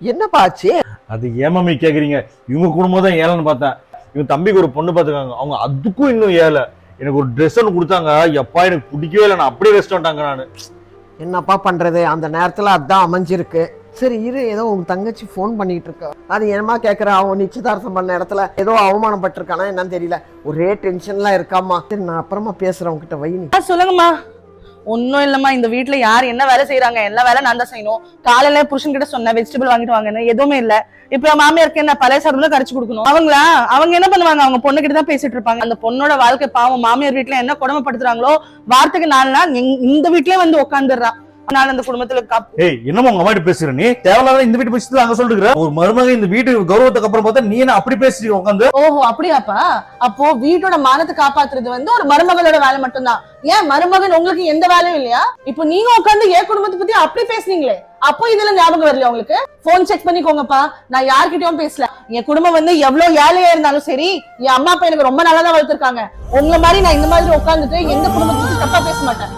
என்னப்பா ஆச்சு? அது ஏமாமி கேக்குறீங்க? இவங்க குடும்பம் தான் ஏழைன்னு பார்த்தேன். இவங்க தம்பிக்கு ஒரு பொண்ணு பார்த்துக்காங்க அவங்க அதுக்கும் இன்னும் ஏழை. எனக்கு ஒரு ட்ரெஸ் ஒன்று கொடுத்தாங்க. எப்பா எனக்கு பிடிக்கவே இல்லை. நான் அப்படியே ரெஸ்ட் வந்துட்டாங்க நான். என்னப்பா பண்றது? அந்த நேரத்துல அதான் அமைஞ்சிருக்கு. சரி இரு. ஏதோ உங்க தங்கச்சி ஃபோன் பண்ணிட்டு இருக்கா. அது என்னமா கேக்குற? அவன் நிச்சயதார்த்தம் பண்ண இடத்துல ஏதோ அவமானப்பட்டிருக்கானா என்னன்னு தெரியல. ஒரே டென்ஷன்லாம் இருக்காமா சரி நான் அப்புறமா பேசுறேன் உங்ககிட்ட வைனி சொல்லுங்கம்மா. ஒன்றும் இல்லைம்மா இந்த வீட்டில் யார் என்ன வேலை செய்கிறாங்க எல்லா வேலை நான் தான் செய்யணும். காலையில புருஷன் கிட்ட சொன்னேன் வெஜிடபிள் வாங்கிட்டு வாங்கன்னு. எதுவுமே இல்லை. இப்போ என் மாமியாருக்கு என்ன பழைய சாதம் தான் கரைச்சு கொடுக்கணும். அவங்களா? அவங்க என்ன பண்ணுவாங்க? அவங்க பொண்ணு கிட்ட தான் பேசிட்டு இருப்பாங்க. அந்த பொண்ணோட வாழ்க்கை பாவம் மாமியார் வீட்டில் என்ன கொடுமைப்படுத்துறாங்களோ வார்த்தைக்கு நாலு நாள் இந்த வீட்லயே வந்து உட்காந்துடுறான் நான் அந்த குடும்பத்துல ஏய் என்னமோ உங்க அம்மாட்ட பேசுற நீ? தேவையில்லாத இந்த வீட்டு பேசுறது அங்க சொல்லிருக்கிற ஒரு மருமக இந்த வீட்டு கௌரவத்துக்கு அப்புறம் பார்த்தா நீ என்ன அப்படி பேசுறீங்க உட்காந்து ஓஹோ அப்படியாப்பா? அப்போ வீட்டோட மானத்தை காப்பாத்துறது வந்து ஒரு மருமகளோட வேலை மட்டும்தான். ஏன் மருமகன் உங்களுக்கு எந்த வேலையும் இல்லையா? இப்போ நீங்க உட்காந்து என் குடும்பத்தை பத்தி அப்படி பேசுனீங்களே. அப்போ இதுல ஞாபகம் வரலையா உங்களுக்கு? போன் செக் பண்ணிக்கோங்கப்பா. நான் யார்கிட்டயும் பேசல. என் குடும்பம் வந்து எவ்வளவு ஏழையா இருந்தாலும் சரி என் அம்மா அப்பா எனக்கு ரொம்ப நல்லா தான் வளர்த்துருக்காங்க. உங்களை மாதிரி நான் இந்த மாதிரி உட்காந்துட்டு எந்த குடும்பத்தை பத்தி தப்பா பேச மாட்டேன்.